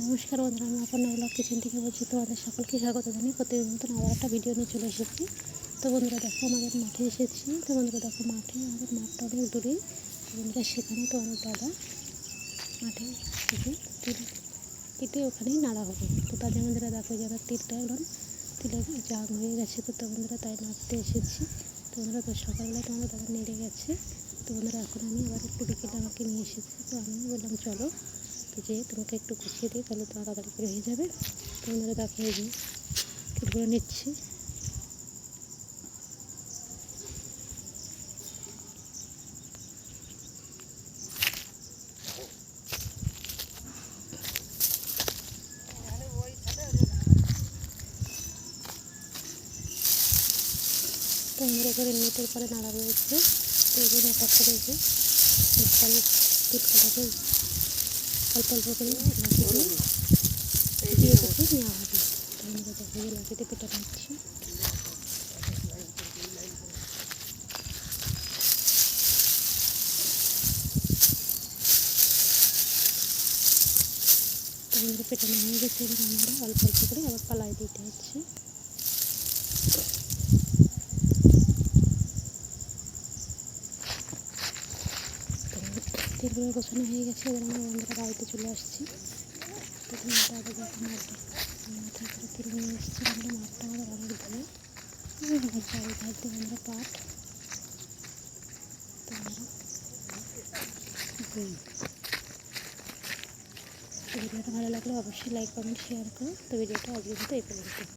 নমস্কার বন্ধুরা, আমি আপনার ব্লগ কিচেন থেকে বলছি তোমাদের সকলকে স্বাগত জানিয়ে প্রতিদিন মতন আবার একটা ভিডিও নিয়ে চলে এসেছি। তো বন্ধুরা দেখো, আমাদের মাঠে এসেছি। তো বন্ধুরা দেখো, মাঠে আমাদের মাঠটা অনেক দূরে তো বন্ধুরা সেখানে তো আমার দাদা মাঠে কেটে ওখানেই নাড়া হবে। তো তাদের বন্ধুরা দেখো যারা তিলটা এখন তিলের জাগ হয়ে গেছে। তো তো বন্ধুরা তাই নাড়তে এসেছি। তো বন্ধুরা তো সকালবেলা তোমাদের দাদা নেড়ে গেছে। তো বন্ধুরা এখন আমি আবার একটু বিকেলে আমাকে নিয়ে এসেছি। তো আমি বললাম, চলো তো যে তোমাকে একটু গুছিয়ে দিই, তাহলে তোমার তাড়াতাড়ি করে হয়ে যাবে। তো বন্ধুরা দেখো এই যে তিলগুলো নিচ্ছি। তো করে নেটের পরে নাড়া রয়েছে। এই জন্য একটা করে যে অল্প অল্প করে লাগিয়ে দিয়ে দিয়ে দেখে নেওয়া হবে তো বন্ধুরা দেখো যে লাগিয়ে পেটা নিচ্ছি তো বন্ধুরা পেটানো হয়ে গেছে এবার আমরা অল্প অল্প করে আবার পালাই দিতে হচ্ছে তেলগুলো গোছানো হয়ে গেছে, এবার আমরা বন্ধুরা বাড়িতে চলে আসছি। তো আগে মাথায় করে নিয়ে এসেছি আমরা মাঠটা আমাদের অনেক চারিধার দিয়ে আমরা পাট। ভিডিওটা ভালো লাগলে অবশ্যই লাইক কমেন্ট শেয়ার করো। তো ভিডিওটা আজকের মতো এই পর্যন্ত।